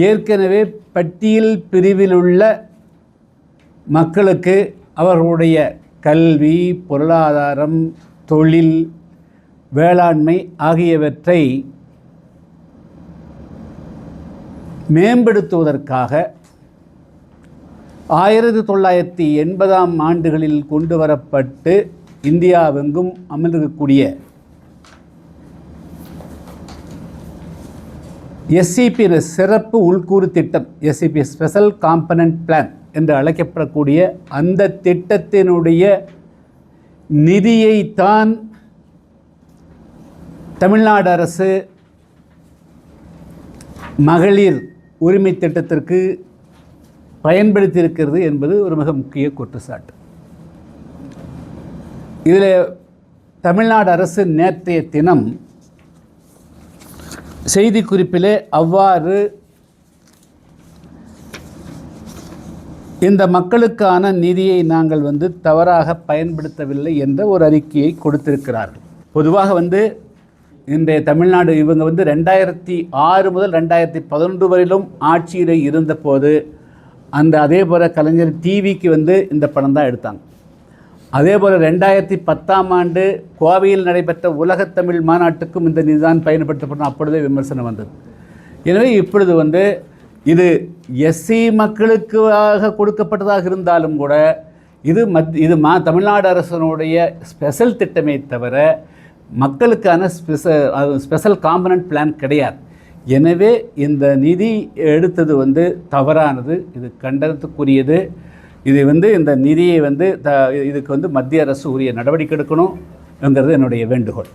ஏற்கனவே பட்டியல் பிரிவில் உள்ள மக்களுக்கு அவர்களுடைய கல்வி பொருளாதாரம் தொழில் வேளாண்மை ஆகியவற்றை மேம்படுத்துவதற்காக ஆயிரத்தி தொள்ளாயிரத்தி எண்பதாம் ஆண்டுகளில் கொண்டு வரப்பட்டு இந்தியாவெங்கும் அமர்ந்திருக்கக்கூடிய எஸ்சிபி சிறப்பு உள்கூறு திட்டம் எஸ்சிபி ஸ்பெஷல் காம்பனன்ட் பிளான் என்று அழைக்கப்படக்கூடிய அந்த திட்டத்தினுடைய நிதியைத்தான் தமிழ்நாடு அரசு மகளிர் உரிமை திட்டத்திற்கு பயன்படுத்தியிருக்கிறது என்பது ஒரு மிக முக்கிய குற்றச்சாட்டு. இதில் தமிழ்நாடு அரசு நேற்றைய தினம் செய்திக்குறிப்பிலே அவ்வாறு இந்த மக்களுக்கான நிதியை நாங்கள் வந்து தவறாக பயன்படுத்தவில்லை என்ற ஒரு அறிக்கையை கொடுத்திருக்கிறார்கள். பொதுவாக வந்து இன்றைய தமிழ்நாடு இவங்க வந்து ரெண்டாயிரத்தி ஆறு முதல் ரெண்டாயிரத்தி பதினொன்று வரையிலும் ஆட்சியில் இருந்தபோது அந்த அதே போல் கலைஞர் டிவிக்கு வந்து இந்த படம் தான் எடுத்தாங்க. அதே போல் ரெண்டாயிரத்தி பத்தாம் ஆண்டு கோவையில் நடைபெற்ற உலகத்தமிழ் மாநாட்டுக்கும் இந்த நிதிதான் பயன்படுத்தப்படும். அப்பொழுதே விமர்சனம் வந்தது. எனவே இப்பொழுது வந்து இது எஸ்சி மக்களுக்காக கொடுக்கப்பட்டதாக இருந்தாலும் கூட இது மத் இது மா தமிழ்நாடு அரசனுடைய ஸ்பெஷல் திட்டமே தவிர மக்களுக்கான ஸ்பெஷல் ஸ்பெஷல் காம்பனன்ட் பிளான் கிடையாது. எனவே இந்த நிதி எடுத்தது வந்து தவறானது. இது கண்டனத்துக்குரியது. இது வந்து இந்த நிதியை வந்து த இதுக்கு வந்து மத்திய அரசு உரிய நடவடிக்கை எடுக்கணும் என்கிறது என்னுடைய வேண்டுகோள்.